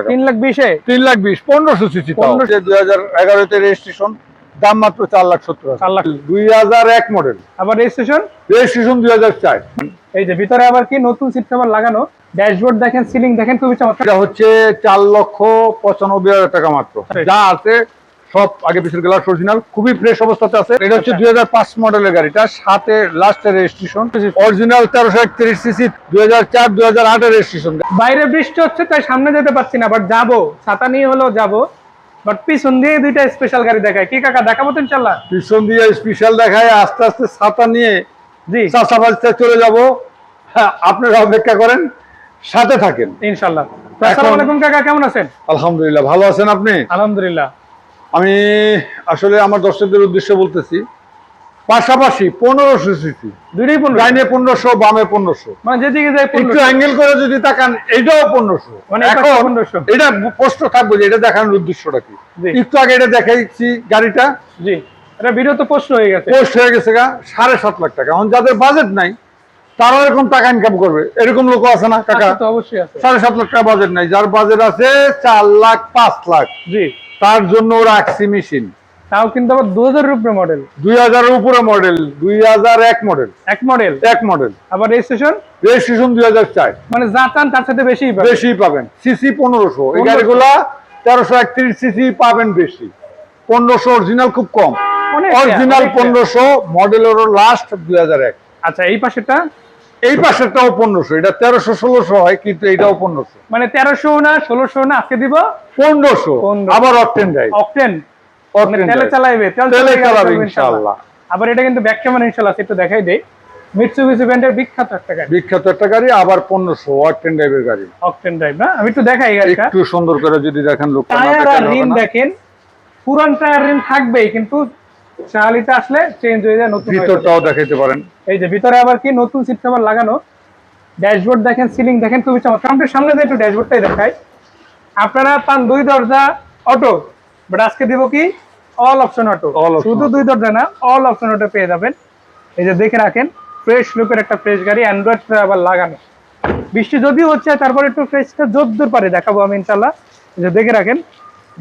টাকা। তিন লাখ বিশে? তিন লাখ বিশ পনেরোশো সিসি 1500 দুই হাজার এগারোতে রেজিস্ট্রেশন দাম মাত্র চার লাখ সত্তর চার লাখ। দুই হাজার এক মডেল আবার রেজিস্ট্রেশন রেজিস্ট্রেশন দুই হাজার চার। এই যে ভিতরে আবার কি নতুন সিট কভার লাগানো? ড্যাশবোর্ড দেখেন সিলিং দেখেন খুবই চমৎকার। এটা হচ্ছে চার লক্ষ পঁচানব্বই হাজার টাকা মাত্র। আচ্ছা। যা আছে সব আগে পিছের গ্লাস অরিজিনাল খুবই ফ্রেশ অবস্থাতে আছে। এটা হচ্ছে। দুই মডেলের গাড়িটা সাথে লাস্টের রেজিস্ট্রেশন অরিজিনাল তেরোশো একত্রিশ সিসি দুই হাজার চার দুই হাজার আটের রেজিস্ট্রেশন বাইরে বৃষ্টি হচ্ছে তাই সামনে যেতে পারছি না বাট যাব। ছাতা নিয়ে হলেও যাব। বাট পিছন দিয়ে দুইটা স্পেশাল গাড়ি দেখায়। কি কাকা দেখাবো তো ইনশাল্লাহ পিছন দিয়ে স্পেশাল দেখায় আস্তে আস্তে ছাতা নিয়ে জি। চাষাবাজতে চলে যাব। হ্যাঁ, আপনারা অপেক্ষা করেন সাথে থাকেন। ইনশাল্লাহ আসসালামু আলাইকুম কাকা কেমন আছেন? আলহামদুলিল্লাহ ভালো আছেন আপনি? আলহামদুলিল্লাহ। আমি আসলে আমার দর্শকদের উদ্দেশ্যে বলতেছি পাশাপাশি পনেরোশো সিসি। দুইটাই ডাইনে পনেরোশো বামে পনেরোশো। মানে যেদিকে যাই একটু অ্যাঙ্গেল করে যদি তাকান এটাও পনেরোশো। মানে 1500 এটা প্রশ্ন থাকবে যে এটা দেখানোর উদ্দেশ্যটা কি। একটু আগে এটা দেখাইছি গাড়িটা। জি। এটা ভিডিও তো পোস্ট হয়ে গেছে। পোস্ট হয়ে গেছে গা সাড়ে সাত লাখ টাকা। এখন যাদের বাজেট নাই তারা এরকম টাকা ইনকাম করবে। এরকম লোক আছে না কাকা? অবশ্যই আছে। সাড়ে সাত লাখ টাকা বাজেট নাই। যার বাজেট আছে চার লাখ পাঁচ লাখ। জি। তার জন্য ওরা আক্সি মেশিন তাও কিন্তু আবার দু হাজারের উপরে মডেল দুই হাজারের উপরে মডেল দুই হাজার এক মডেল এক মডেল এক মডেল আবার রেজিস্ট্রেশন রেজিস্ট্রেশন দুই হাজার চার। মানে যা চান তার সাথে বেশি বেশি পাবেন। সিসি পনেরোশো। এই 1500 গাড়িগুলা তেরোশো একত্রিশ সিসি পাবেন বেশি। পনেরোশো অরিজিনাল খুব কম। অরিজিনাল অনেক পনেরোশো মডেলেরও লাস্ট দুই হাজার এক। আচ্ছা এই পাশেরটা? এই পাশেরটাও পনেরোশো এটা তেরোশো ষোলোশো হয় কিন্তু এটাও পনেরোশো। মানে তেরোশো না ষোলোশো না আজকে দিব? পনেরোশো আবার অকটেন ড্রাইভ অকটেন তেলে চালাইবে তেলে চালাবে ইনশাআল্লাহ। আবার এটা কিন্তু ব্যাক ক্যামেরা ইনশাআল্লাহ একটু দেখাই দেই। মিটসুবিশি ব্র্যান্ডের বিখ্যাত একটা গাড়ি। বিখ্যাত একটা গাড়ি আবার পনেরোশো অকটেন ড্রাইভের গাড়ি। অকটেন ড্রাইভ না? আমি একটু দেখাই গাড়িটা। একটু সুন্দর করে যদি দেখেন দেখেন। পুরান টায়ার রিম থাকবেই কিন্তু চালিতে আসলে চেঞ্জ হয়ে যায় নতুন ভিতরটাও দেখাইতে পারেন। এই যে ভিতরে আবার কি নতুন সিট কভার লাগানো? ড্যাশবোর্ড দেখেন সিলিং দেখেন খুবই চমৎকার। আমাদের সামনে দিয়ে একটু ড্যাশবোর্ডটাই দেখাই। আপনারা পান দুই দরজা অটো বাট আজকে দিব কি? অল অপশন অটো শুধু দুই দরজা না অল অপশন অটো পেয়ে যাবেন। এই যে দেখে রাখেন ফ্রেশ লুকের একটা ফ্রেশ গাড়ি অ্যান্ড্রয়েড আবার লাগানো। বৃষ্টি যদিও হচ্ছে তারপর একটু ফ্রেশটা যদ্দূর পারে দেখাবো আমি ইনশাল্লাহ যে দেখে রাখেন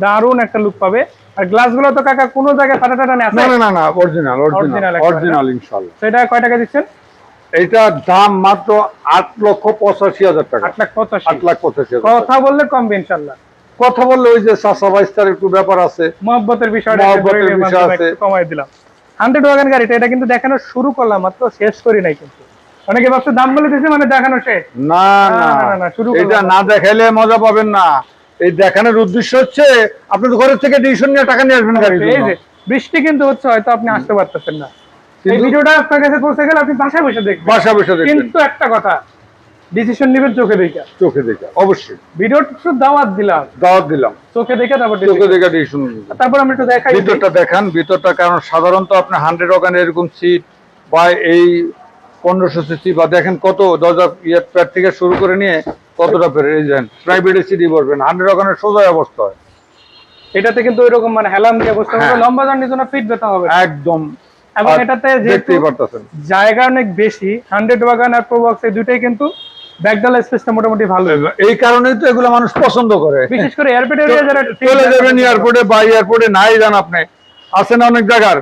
দারুণ একটা লুক পাবে। আর গ্লাসগুলো তো কাকা কোনো জায়গায় ফাটা টাটা নেই না না না অরিজিনাল অরিজিনাল অরিজিনাল ইনশাআল্লাহ সেটা কয় টাকা দিচ্ছেন? দাম মাত্র আট লক্ষ পঁচাশি হাজার টাকা। আট লাখ পঁচাশি। আট লাখ পঁচাশি হাজার কথা বললে কমবে ইনশাল্লাহ। কথা বললে ওই যে চাষা বাইস্তার একটু ব্যাপার আছে। মহব্বতের মহব্বতের বিষয় আছে। কমাই দিলাম। হান্ড্রেড ওয়াগান গাড়িটা এটা কিন্তু দেখানো শুরু করলাম মাত্র শেষ করি নাই কিন্তু। অনেকে ভাবছে দাম বলে দিয়েছে মানে দেখানো শেষ। না না, না শুরু। এটা না দেখাইলে মজা পাবেন না। এই দেখানোর উদ্দেশ্য হচ্ছে আপনি তো ঘরের থেকে ডিসিশন নিয়ে টাকা নিয়ে আসবেন গাড়ির এই জন্য। যে বৃষ্টি কিন্তু হচ্ছে হয়তো আপনি আসতে পারতেছেন না। এই ভিডিওটা আপনার কাছে পৌঁছে গেলে আপনি বাসায় বসে দেখবেন। বাসা বসে দেখবেন। কিন্তু একটা কথা ডিসিশন নেবেন চোখে দেখে। চোখে দেখে অবশ্যই। ভিডিও শুধু দাওয়াত দিলাম। দাওয়াত দিলাম। চোখে দেখে তারপর চোখে। দেখে ডিসিশন তারপর আমরা একটু দেখাই। ভিতরটা দেখান ভিতরটা কারণ সাধারণত আপনি হান্ড্রেড ওখানে এরকম সিট বা এই পনেরোশো সিসি বা দেখেন কত দরজা ইয়ে প্যাড থেকে শুরু করে নিয়ে কতটা পেরে প্রাইভেট সিটি বসবেন হান্ড্রেড ওখানে সোজা অবস্থা হয়। এটাতে কিন্তু ওইরকম মানে হেলাম দিয়ে বসতে হবে হ্যাঁ। লম্বা জার্নির জন্য ফিট ব্যথা হবে। একদম। এবং এটাতে যেহেতু জায়গা অনেক বেশি হান্ড্রেড ওয়াগান আর প্রোবক্স এই দুইটাই কিন্তু ব্যাকডাল স্পেসটা মোটামুটি ভালো। এই কারণেই তো এগুলো মানুষ পছন্দ করে। বিশেষ করে এয়ারপোর্ট যারা চলে যাবেন এয়ারপোর্টে বা এয়ারপোর্টে নাই যান আপনি। আছে না অনেক জায়গার।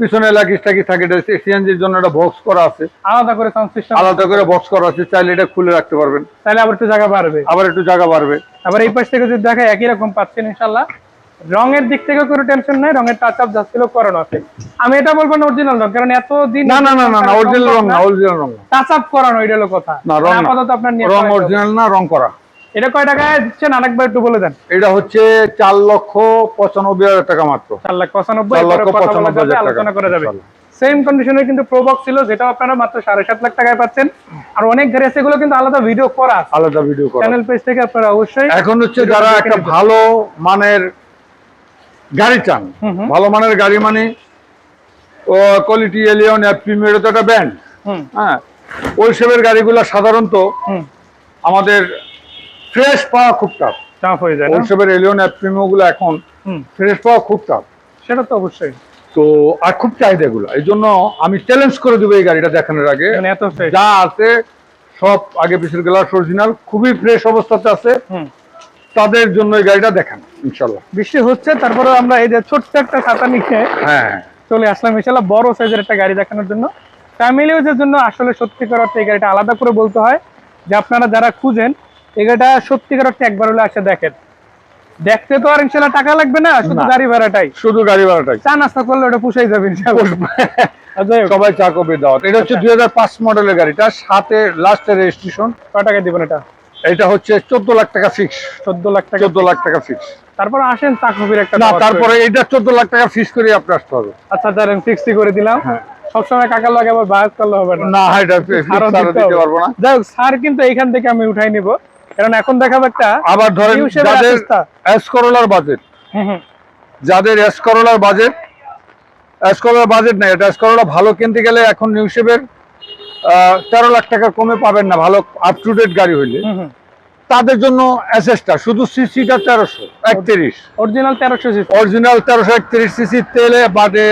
পিছনে লাগিস টাকিস থাকে সিএনজির জন্য একটা বক্স করা আছে। আলাদা করে সাউন্ড সিস্টেম আলাদা করে বক্স করা আছে চাইলে এটা খুলে রাখতে পারবেন। তাহলে আবার একটু জায়গা বাড়বে। আবার একটু জায়গা বাড়বে। আবার এই পাশ থেকে যদি দেখা একই রকম পাচ্ছেন ইনশাল্লাহ রঙের দিক থেকে কোনো টেনশন নাই রঙের টাচ আপ যাচ্ছিল করানো আছে। আমি এটা বলব না অরিজিনাল রং কারণ এত দিন না না না না অরিজিনাল রং না অরিজিনাল রং টাচ আপ করানো এটা হলো কথা। না রং না। আপাতত আপনার নিয়ে রং অরিজিনাল না রং করা। এটা কয় টাকায় দিচ্ছেন? আরেকবার একটু বলে দেন। এটা হচ্ছে চার লক্ষ পঁচানব্বই হাজার টাকা মাত্র। চার লাখ পঁচানব্বই আলোচনা করা যাবে। সেম কন্ডিশনে কিন্তু প্রোবক্স ছিল যেটা আপনারা মাত্র সাড়ে সাত লাখ টাকায় পাচ্ছেন। আর অনেক গাড়ি আছে এগুলো কিন্তু আলাদা ভিডিও করা আলাদা ভিডিও করা। চ্যানেল পেজ থেকে আপনারা অবশ্যই এখন হচ্ছে যারা একটা ভালো মানের গাড়ি চান। ভালো মানের গাড়ি মানে কোয়ালিটি এলিয়ন প্রিমিয়ার তো একটা ব্যান্ড হুম। হ্যাঁ ওই সেবের গাড়িগুলো সাধারণত আমাদের ফ্রেশ পাওয়া খুব টাফ চাপ হয়ে যায় না? ওই সেবের এলিয়নগুলো এখন হুম। ফ্রেশ পাওয়া খুব টাফ সেটা তো অবশ্যই। তো আর খুব চাহিদা এগুলো। এই জন্য আমি চ্যালেঞ্জ করে দেবো এই গাড়িটা দেখানোর আগে। মানে এত যা আছে সব আগে পিছের গ্লাস অরিজিনাল খুবই ফ্রেশ অবস্থাতে আছে। হুম। তাদের জন্য এই গাড়িটা দেখান ইনশাল্লাহ। বৃষ্টি হচ্ছে তারপরে আমরা এই যে ছোট্ট একটা ছাতা নিয়ে হ্যাঁ চলে আসলাম ইনশাল্লাহ বড় সাইজের একটা গাড়ি দেখানোর জন্য। ফ্যামিলি ইউজের জন্য আসলে সত্যিকার অর্থে এই গাড়িটা আলাদা করে বলতে হয়। যে আপনারা যারা খুঁজেন গাড়িটা সত্যিকার অর্থে একবার হলে আসে দেখেন। দেখতে তো আর ইনশাল্লাহ টাকা লাগবে না শুধু গাড়ি ভাড়াটাই। শুধু গাড়ি ভাড়াটাই। চা নাস্তা করলে ওটা পুষাই যাবে সবাই চা কপি দাওয়াত এটা হচ্ছে আচ্ছা। দুই মডেলের গাড়িটা সাথে লাস্টের রেজিস্ট্রেশন কয় টাকা দিবেন এটা? এটা হচ্ছে চোদ্দ লাখ টাকা ফিক্স চোদ্দ লাখ টাকা চোদ্দ লাখ টাকা ফিক্স তারপর আসেন চাকরির একটা না তারপরে এটা চোদ্দ লাখ টাকা ফিক্স করে আপনি আসতে হবে। আচ্ছা ধরেন ফিক্সই করে দিলাম। হ্যাঁ। সবসময় কাকার লাগে আবার বায়াস করলে হবে না। না এটা আরও আরও দিতে দিতে পারব না। যাই হোক স্যার কিন্তু এখান থেকে আমি উঠাই নিব। কারণ এখন দেখাবো একটা আবার ধরেন যাদের। এস করোলার বাজেট যাদের এস করোলার বাজেট এস করোলার বাজেট নাই এটা এস করোলা ভালো কিনতে গেলে এখন নিউ শেপের তেরো লাখ টাকা কমে পাবেন না ভালো আপ টু ডেট গাড়ি হইলে। হুম হুম। তাদের জন্য এসএসটা শুধু সিসিটা তেরোশো একত্রিশ। অরিজিনাল তেরোশো সিসি অরিজিনাল তেরোশো একত্রিশ সিসি তেলে বাদে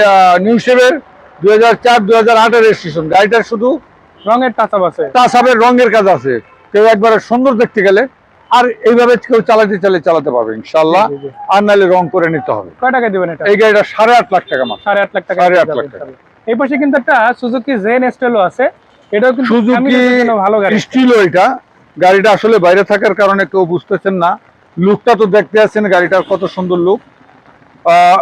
নিউ শেপের দুই হাজার চার দুই হাজার আটের রেজিস্ট্রেশন গাড়িটার শুধু রঙের টাচাপ আছে। তাসাবের রঙের কাজ আছে। কেউ একবারে সুন্দর দেখতে গেলে আর এইভাবে কেউ চালাতে চালে চালাতে পারবে ইনশাল্লাহ। আর নাহলে রং করে নিতে হবে। কয় টাকা দিবেন এটা? এই গাড়িটা সাড়ে আট লাখ টাকা মাত্র। সাড়ে আট লাখ টাকা সাড়ে আট লাখ টাকা। এই পাশে কিন্তু একটা সুজুকি জেন স্টেলো আছে। এটাও কিন্তু সুজুকি ভালো গাড়ি। স্টিলও এটা। গাড়িটা আসলে বাইরে থাকার কারণে কেউ বুঝতেছেন না। লুকটা তো দেখতে আছেন গাড়িটার কত সুন্দর লুক।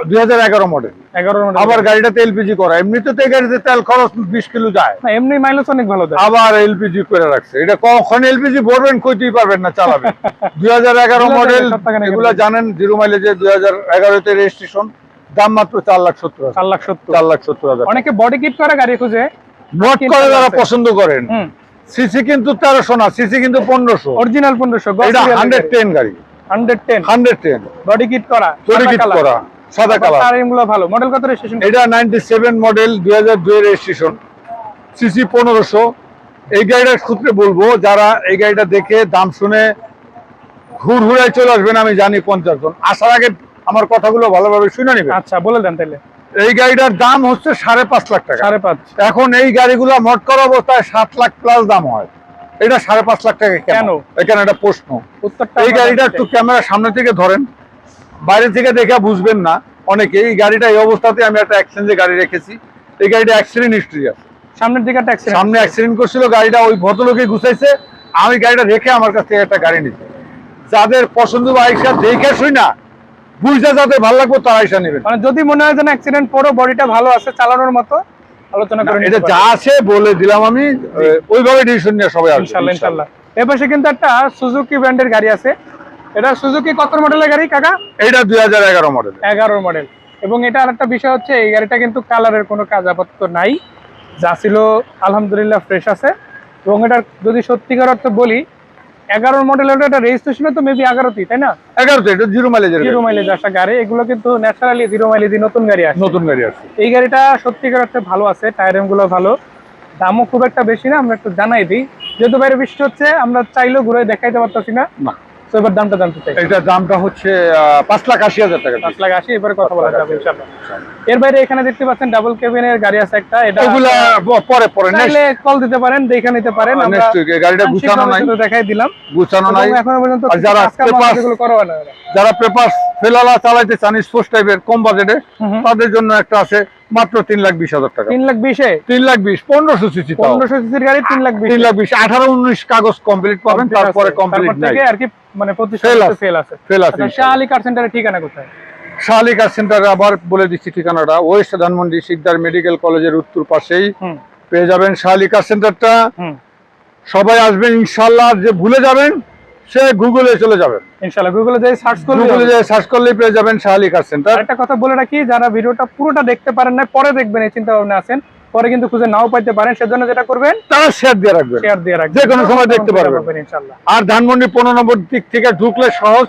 দুই হাজার এগারো মডেল এগারোর মধ্যে আবার গাড়িটাতে এলপিজি করা। এমনিতে তো গাড়িতে তেল খরচ বিশ কিলো যায়। এমনি মাইলেজ অনেক ভালো দেয়। আবার এলপিজি করে রাখছে। এটা কখন এলপিজি ভরবেন কইতেই পারবেন না চালাবেন। দুই হাজার এগারো মডেল এগুলা জানেন জিরো মাইলেজে দুই হাজার এগারোতে রেজিস্ট্রেশন দাম মাত্র চার লাখ সত্তর চার লাখ সত্তর। চার লাখ সত্তর হাজার। অনেকে বডি কিট করা গাড়ি খুঁজে। নোট করে যারা পছন্দ করেন। সিসি কিন্তু তেরোশো না সিসি কিন্তু পনেরোশো। অরিজিনাল পনেরোশো এটা হান্ড্রেড টেন গাড়ি। Hundred ten hundred ten body kit করা তৈরি কিট করা। সাদা কালার টায়ারিংগুলো ভালো। মডেল কত রেজিস্ট্রেশন এটা নাইনটি সেভেন মডেল দুই হাজার দুই রেজিস্ট্রেশন সিসি পনেরোশো। এই গাড়িটার সূত্রে বলব যারা এই গাড়িটা দেখে দাম শুনে ঘুর ঘুরায় চলে আসবেন আমি জানি পঞ্চাশ জন। আসার আগে আমার কথাগুলো ভালোভাবে শুনে নেবেন। আচ্ছা বলে দেন তাহলে এই গাড়িটার দাম হচ্ছে সাড়ে পাঁচ লাখ টাকা। সাড়ে পাঁচ। এখন এই গাড়িগুলো মোট করা অবস্থায় সাত লাখ প্লাস দাম হয়। এটা সাড়ে পাঁচ লাখ টাকা কেন? এখানে একটা প্রশ্ন। এই গাড়িটা একটু ক্যামেরা সামনে থেকে ধরেন। বাইরে থেকে দেখে বুঝবেন না অনেকে। এই গাড়িটা এই অবস্থাতে আমি একটা অ্যাক্সিডেন্টে গাড়ি রেখেছি। এই গাড়িটা অ্যাক্সিডেন্ট হিস্ট্রি আছে। সামনের দিকে একটা সামনে অ্যাক্সিডেন্ট করছিল গাড়িটা ওই ভদ্রলোকে ঘুষাইছে আমি গাড়িটা রেখে আমার কাছ থেকে একটা গাড়ি নিতে যাদের পছন্দ বা আইসা দেখে শুই না বুঝতে যাদের ভালো লাগবে তারা আইসা নেবেন। মানে যদি মনে হয় যেন অ্যাক্সিডেন্ট পরও বডিটা ভালো আছে চালানোর মতো আলোচনা করে এটা যা আছে বলে দিলাম আমি। ওইভাবে ডিসিশন নিয়ে সবাই আসবে ইনশাল্লাহ ইনশাল্লাহ। এ পাশে কিন্তু একটা সুজুকি ব্র্যান্ডের গাড়ি আছে। এটা সুজুকি কত মডেলের গাড়ি কাকা? এটা দুই হাজার এগারো মডেল এগারোর মডেল এবং এটা আরেকটা বিষয় হচ্ছে এই গাড়িটা কিন্তু কালারের কোনো কাজ আপাতত নাই। যা ছিল আলহামদুলিল্লাহ ফ্রেশ আছে। এবং এটা যদি সত্যিকার অর্থে বলি এগারোর মডেলের এটা রেজিস্ট্রেশনে তো মেবি এগারোতেই তাই না? এগারোতে এটা জিরো মাইলেজের জিরো মাইলেজ আসা গাড়ি। এগুলো কিন্তু ন্যাচারালি জিরো মাইলেজই নতুন গাড়ি আসে। নতুন গাড়ি আছে এই গাড়িটা সত্যিকার অর্থে ভালো আছে টায়ারগুলো ভালো। দামও খুব একটা বেশি না আমরা একটু জানাই দিই। যেহেতু বাইরে বৃষ্টি হচ্ছে আমরা চাইলেও ঘুরে দেখাইতে পারতেছি না। তো এবার দামটা জানতে চাই। এটার দামটা হচ্ছে পাঁচ লাখ আশি হাজার টাকা পাঁচ লাখ আশি এবারে কথা বলা যাবে ইনশাল্লাহ এর বাইরে এখানে দেখতে পাচ্ছেন ডাবল কেবিনের গাড়ি আছে একটা এটা ওগুলা ব- পরে পরে চাইলে কল দিতে পারেন দেখে নিতে পারেন আমরা গাড়িটা গুছানো নাই। দেখাই দিলাম। গুছানো নাই। এখনও পর্যন্ত যারা পেপার- আমাদের এগুলো করা না। যারা পেপার ফেলালা চালাইতে চান স্পোর্টস টাইপের কম বাজেটে। তাদের জন্য একটা আছে। মাত্র তিন লাখ বিশ হাজার টাকা। তিন লাখ বিশে? তিন লাখ বিশ পনেরোশো সিসি পনেরোশো সিসির গাড়ি তিন লাখ বিশ। তিন লাখ বিশ আঠারো উনিশ কাগজ কমপ্লিট পাবেন তারপরে কমপ্লিট নাই। আর কি মানে পঁচিশ আছে। ফেল আছে। আচ্ছা, শাহ আলী কার সেন্টারের ঠিকানা কোথায়? শাহালি কার সেন্টারে আবার বলে দিচ্ছি ঠিকানাটা। ওয়েস্ট ধানমন্ডি শিকদার মেডিকেল কলেজের উত্তর পাশেই পেয়ে যাবেন শাহালি কার সেন্টারটা সবাই আসবেন ইনশাল্লাহ যে ভুলে যাবেন সে গুগলে চলে যাবেন ইনশাল্লাহ গুগলে যে সার্চ করলে গুগলে যে সার্চ করলেই পেয়ে যাবেন শাহালি কার সেন্টার একটা কথা বলে রাখি যারা ভিডিওটা পুরোটা দেখতে পারেন না পরে দেখবেন এই চিন্তা ভাবনা আছেন। পরে কিন্তু খুঁজে নাও পাইতে পারেন সেজন্য যেটা করবেন তারা শেয়ার দিয়ে রাখবেন। শেয়ার দিয়ে রাখবেন। যে কোনো সময় দেখতে পারবেন। ইনশাল্লাহ আর ধানমন্ডি পনেরো নম্বর দিক থেকে ঢুকলে সহজ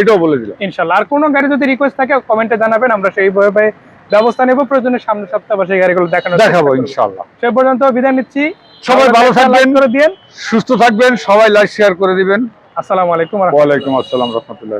এটাও বলে দিলাম। আর কোনো গাড়ি যদি রিকোয়েস্ট থাকে কমেন্টে জানাবেন আমরা সেইভাবে ব্যবস্থা নেব প্রয়োজনে সামনের সপ্তাহে বা সেই গাড়িগুলো দেখানো দেখাবো ইনশাল্লাহ সে পর্যন্ত বিদায় নিচ্ছি। সবাই ভালো থাকবেন। করে দিন সুস্থ থাকবেন সবাই লাইক শেয়ার করে দিবেন। আসসালামু আলাইকুম ওয়া আলাইকুম আসসালাম রহমতুল্লাহ।